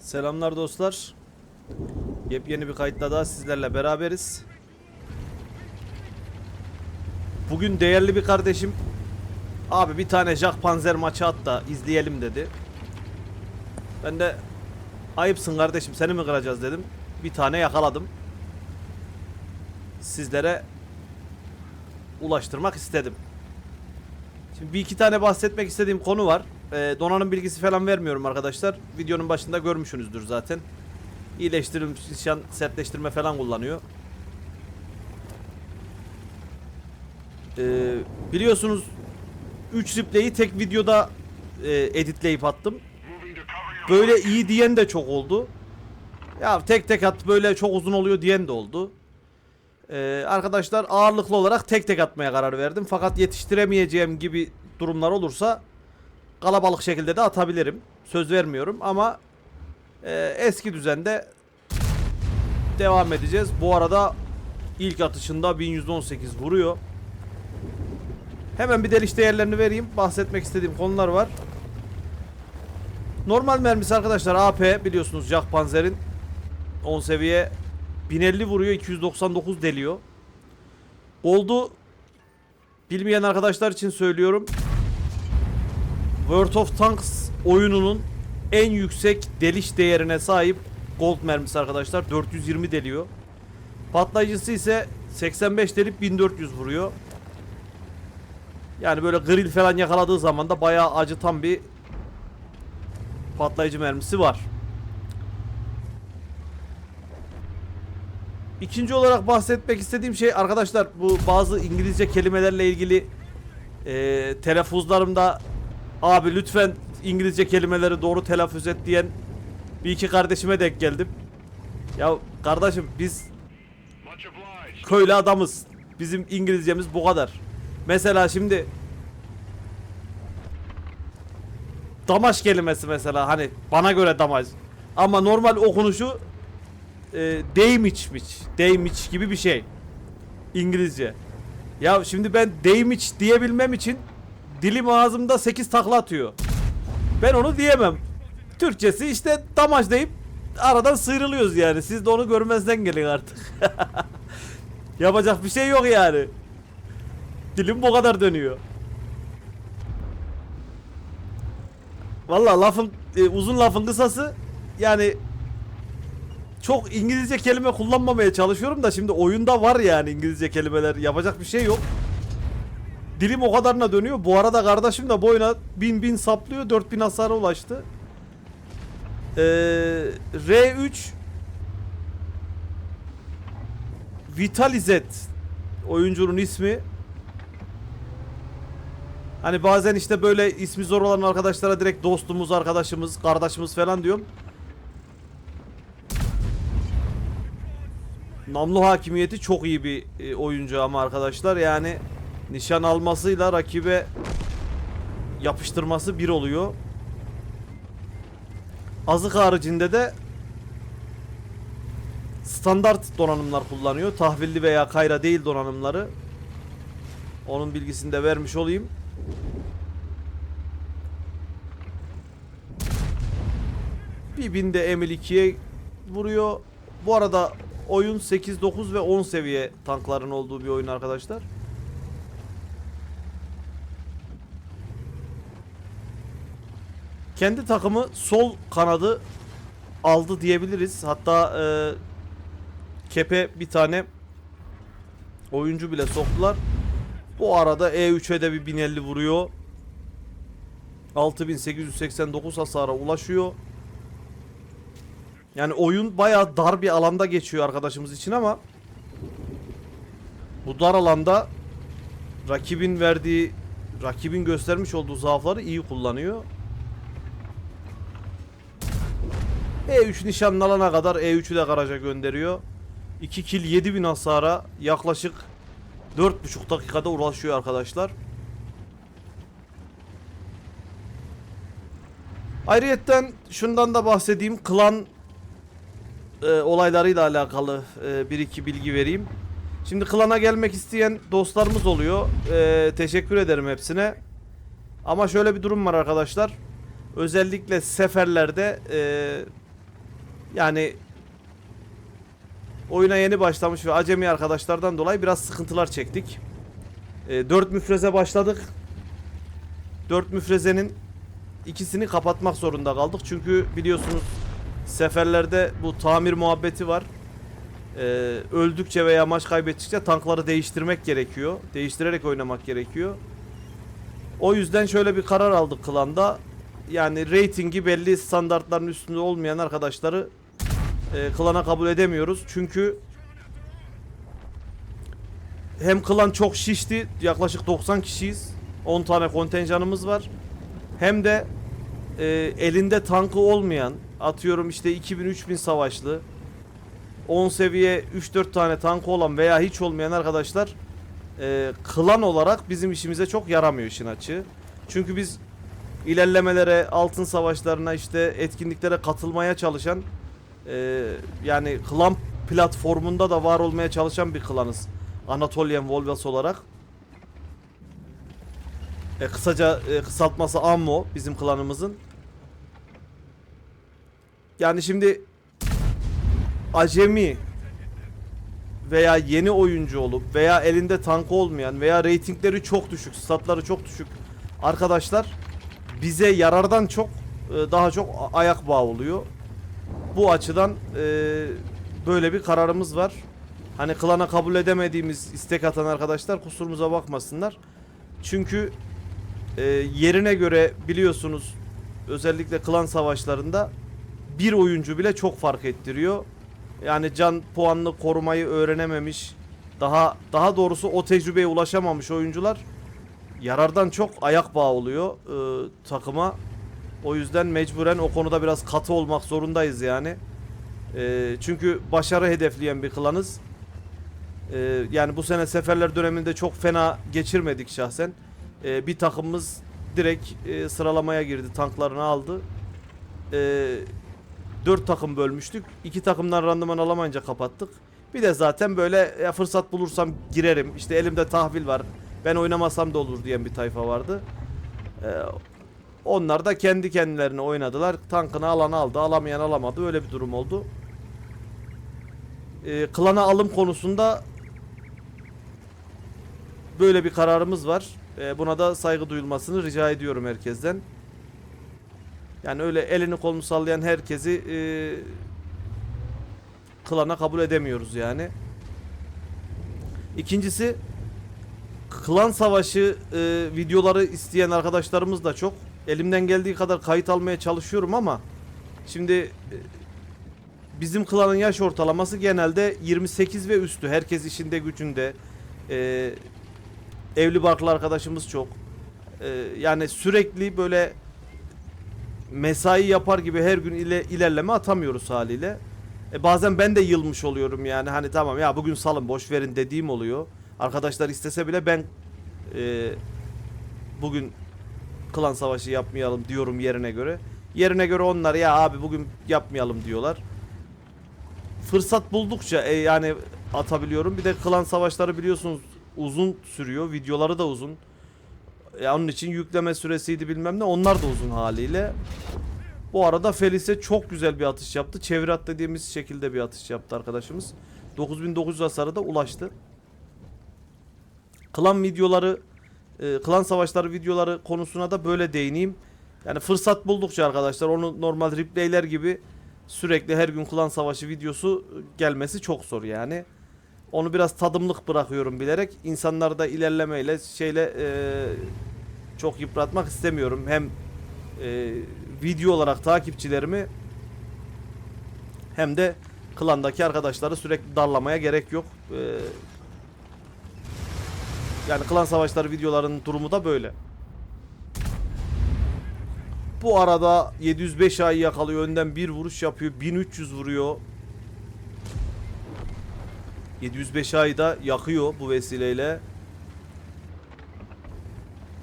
Selamlar dostlar. Yepyeni bir kayıtla daha sizlerle beraberiz. Bugün değerli bir kardeşim abi bir tane Jack Panzer maçı at da izleyelim dedi. Ben de ayıpsın kardeşim seni mi kıracağız dedim. Bir tane yakaladım. Sizlere ulaştırmak istedim. Şimdi bir iki tane bahsetmek istediğim konu var. Ee, donanım bilgisi falan vermiyorum arkadaşlar. Videonun başında görmüşsünüzdür zaten. İyileştirilmiş nişan sertleştirme falan kullanıyor. Ee, biliyorsunuz 3 replay'i tek videoda e, editleyip attım. Böyle iyi diyen de çok oldu. Ya tek tek at böyle çok uzun oluyor diyen de oldu. Ee, arkadaşlar ağırlıklı olarak tek tek atmaya karar verdim. Fakat yetiştiremeyeceğim gibi durumlar olursa kalabalık şekilde de atabilirim. Söz vermiyorum ama e, eski düzende devam edeceğiz. Bu arada ilk atışında 1118 vuruyor. Hemen bir deliş değerlerini vereyim. Bahsetmek istediğim konular var. Normal mermisi arkadaşlar AP biliyorsunuz Jack Panzer'in 10 seviye 1050 vuruyor 299 deliyor. Oldu bilmeyen arkadaşlar için söylüyorum. World of Tanks oyununun en yüksek deliş değerine sahip gold mermisi arkadaşlar 420 deliyor. Patlayıcısı ise 85 delip 1400 vuruyor. Yani böyle grill falan yakaladığı zaman da bayağı acıtan bir patlayıcı mermisi var. İkinci olarak bahsetmek istediğim şey arkadaşlar bu bazı İngilizce kelimelerle ilgili e, telaffuzlarımda abi lütfen İngilizce kelimeleri doğru telaffuz et diyen bir iki kardeşime denk geldim. Ya kardeşim biz köylü adamız. Bizim İngilizcemiz bu kadar. Mesela şimdi damaş kelimesi mesela hani bana göre damaş. Ama normal okunuşu e, değmiçmiş. Değmiç gibi bir şey. İngilizce. Ya şimdi ben değmiç diyebilmem için dilim ağzımda 8 takla atıyor. Ben onu diyemem. Türkçesi işte damaç deyip aradan sıyrılıyoruz yani. Siz de onu görmezden gelin artık. Yapacak bir şey yok yani. Dilim bu kadar dönüyor. Vallahi lafın e, uzun lafın kısası yani çok İngilizce kelime kullanmamaya çalışıyorum da şimdi oyunda var yani İngilizce kelimeler yapacak bir şey yok. Dilim o kadarına dönüyor. Bu arada kardeşim de boyuna bin bin saplıyor. 4000 hasara ulaştı. Ee, R3 Vitalizet oyuncunun ismi. Hani bazen işte böyle ismi zor olan arkadaşlara direkt dostumuz, arkadaşımız, kardeşimiz falan diyorum. Namlu hakimiyeti çok iyi bir e, oyuncu ama arkadaşlar yani nişan almasıyla rakibe yapıştırması bir oluyor. Azık haricinde de standart donanımlar kullanıyor. Tahvilli veya kayra değil donanımları. Onun bilgisini de vermiş olayım. Bir binde Emil 2'ye vuruyor. Bu arada oyun 8, 9 ve 10 seviye tankların olduğu bir oyun arkadaşlar. Kendi takımı sol kanadı aldı diyebiliriz. Hatta e, kepe bir tane oyuncu bile soktular. Bu arada E3'e de bir 1050 vuruyor. 6889 hasara ulaşıyor. Yani oyun bayağı dar bir alanda geçiyor arkadaşımız için ama bu dar alanda rakibin verdiği rakibin göstermiş olduğu zaafları iyi kullanıyor. E3 nişanlı alana kadar E3'ü de garaja gönderiyor. 2 kill 7000 hasara yaklaşık 4,5 dakikada ulaşıyor arkadaşlar. Ayrıyetten şundan da bahsedeyim. Klan e, olaylarıyla alakalı e, bir iki bilgi vereyim. Şimdi klana gelmek isteyen dostlarımız oluyor. E, teşekkür ederim hepsine. Ama şöyle bir durum var arkadaşlar. Özellikle seferlerde e, Yani oyuna yeni başlamış ve acemi arkadaşlardan dolayı biraz sıkıntılar çektik. 4 müfreze başladık. 4 müfrezenin ikisini kapatmak zorunda kaldık. Çünkü biliyorsunuz seferlerde bu tamir muhabbeti var. Ee, öldükçe veya maç kaybettikçe tankları değiştirmek gerekiyor. Değiştirerek oynamak gerekiyor. O yüzden şöyle bir karar aldık klanda. Yani reytingi belli standartların üstünde olmayan arkadaşları e, klana kabul edemiyoruz. Çünkü hem klan çok şişti. Yaklaşık 90 kişiyiz. 10 tane kontenjanımız var. Hem de e, elinde tankı olmayan atıyorum işte 2000-3000 savaşlı 10 seviye 3-4 tane tankı olan veya hiç olmayan arkadaşlar e, klan olarak bizim işimize çok yaramıyor işin açığı. Çünkü biz ilerlemelere, altın savaşlarına işte etkinliklere katılmaya çalışan e, yani klan platformunda da var olmaya çalışan bir klanız. Anatolian Volves olarak. E, kısaca e, kısaltması Ammo bizim klanımızın. Yani şimdi acemi veya yeni oyuncu olup veya elinde tankı olmayan veya reytingleri çok düşük, statları çok düşük arkadaşlar bize yarardan çok e, daha çok ayak bağı oluyor. Bu açıdan e, böyle bir kararımız var. Hani klana kabul edemediğimiz istek atan arkadaşlar kusurumuza bakmasınlar. Çünkü e, yerine göre biliyorsunuz özellikle klan savaşlarında bir oyuncu bile çok fark ettiriyor. Yani can puanını korumayı öğrenememiş, daha daha doğrusu o tecrübeye ulaşamamış oyuncular yarardan çok ayak bağı oluyor e, takıma. O yüzden mecburen o konuda biraz katı olmak zorundayız yani. E, çünkü başarı hedefleyen bir klanız. E, yani bu sene seferler döneminde çok fena geçirmedik şahsen. E, bir takımımız direkt e, sıralamaya girdi, tanklarını aldı. E, 4 takım bölmüştük. 2 takımdan randıman alamayınca kapattık. Bir de zaten böyle ya fırsat bulursam girerim. İşte elimde tahvil var. Ben oynamasam da olur diyen bir tayfa vardı. Ee, onlar da kendi kendilerine oynadılar. Tankını alan aldı, alamayan alamadı. Öyle bir durum oldu. Ee, klana alım konusunda böyle bir kararımız var. Ee, buna da saygı duyulmasını rica ediyorum herkesten. Yani öyle elini kolunu sallayan herkesi e, klana kabul edemiyoruz yani. İkincisi klan savaşı e, videoları isteyen arkadaşlarımız da çok. Elimden geldiği kadar kayıt almaya çalışıyorum ama şimdi e, bizim klanın yaş ortalaması genelde 28 ve üstü. Herkes işinde gücünde. E, evli barklı arkadaşımız çok. E, yani sürekli böyle mesai yapar gibi her gün ile, ilerleme atamıyoruz haliyle. E bazen ben de yılmış oluyorum yani hani tamam ya bugün salın boş verin dediğim oluyor. Arkadaşlar istese bile ben e, bugün klan savaşı yapmayalım diyorum yerine göre. Yerine göre onlar ya abi bugün yapmayalım diyorlar. Fırsat buldukça e, yani atabiliyorum. Bir de klan savaşları biliyorsunuz uzun sürüyor. Videoları da uzun. Ya onun için yükleme süresiydi bilmem ne. Onlar da uzun haliyle. Bu arada Felice çok güzel bir atış yaptı. Çevre at dediğimiz şekilde bir atış yaptı arkadaşımız. 9900 hasarı da ulaştı. Klan videoları, e, klan savaşları videoları konusuna da böyle değineyim. Yani fırsat buldukça arkadaşlar onu normal replayler gibi sürekli her gün klan savaşı videosu gelmesi çok zor yani. Onu biraz tadımlık bırakıyorum bilerek. İnsanları da ilerlemeyle şeyle e, çok yıpratmak istemiyorum. Hem e, video olarak takipçilerimi hem de klandaki arkadaşları sürekli darlamaya gerek yok. E, yani klan savaşları videolarının durumu da böyle. Bu arada 705 ayı yakalıyor. Önden bir vuruş yapıyor. 1300 vuruyor. 705 ayı da yakıyor bu vesileyle.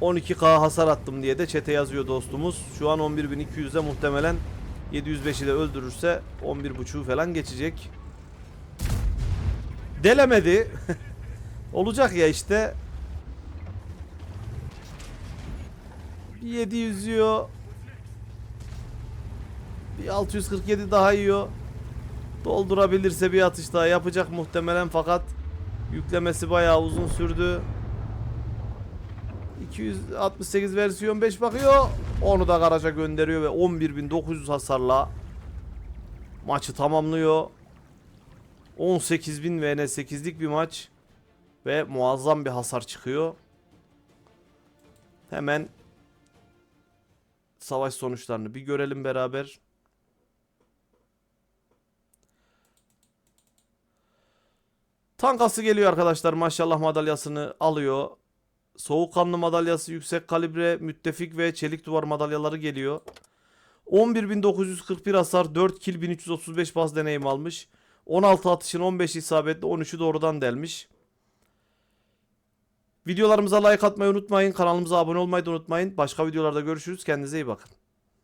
12k hasar attım diye de çete yazıyor dostumuz. Şu an 11.200'de muhtemelen 705'i de öldürürse 11.5'u falan geçecek. Delemedi. Olacak ya işte. Bir 700 yiyor. Bir 647 daha yiyor. Doldurabilirse bir atış daha yapacak muhtemelen fakat yüklemesi bayağı uzun sürdü. 268 versiyon 5 bakıyor. Onu da garaja gönderiyor ve 11.900 hasarla maçı tamamlıyor. 18.000 VN 8'lik bir maç ve muazzam bir hasar çıkıyor. Hemen savaş sonuçlarını bir görelim beraber. Tankası geliyor arkadaşlar. Maşallah madalyasını alıyor. Soğukkanlı madalyası, yüksek kalibre, müttefik ve çelik duvar madalyaları geliyor. 11.941 hasar, 4 kill, 1335 baz deneyim almış. 16 atışın 15 isabetli, 13'ü doğrudan delmiş. Videolarımıza like atmayı unutmayın. Kanalımıza abone olmayı da unutmayın. Başka videolarda görüşürüz. Kendinize iyi bakın.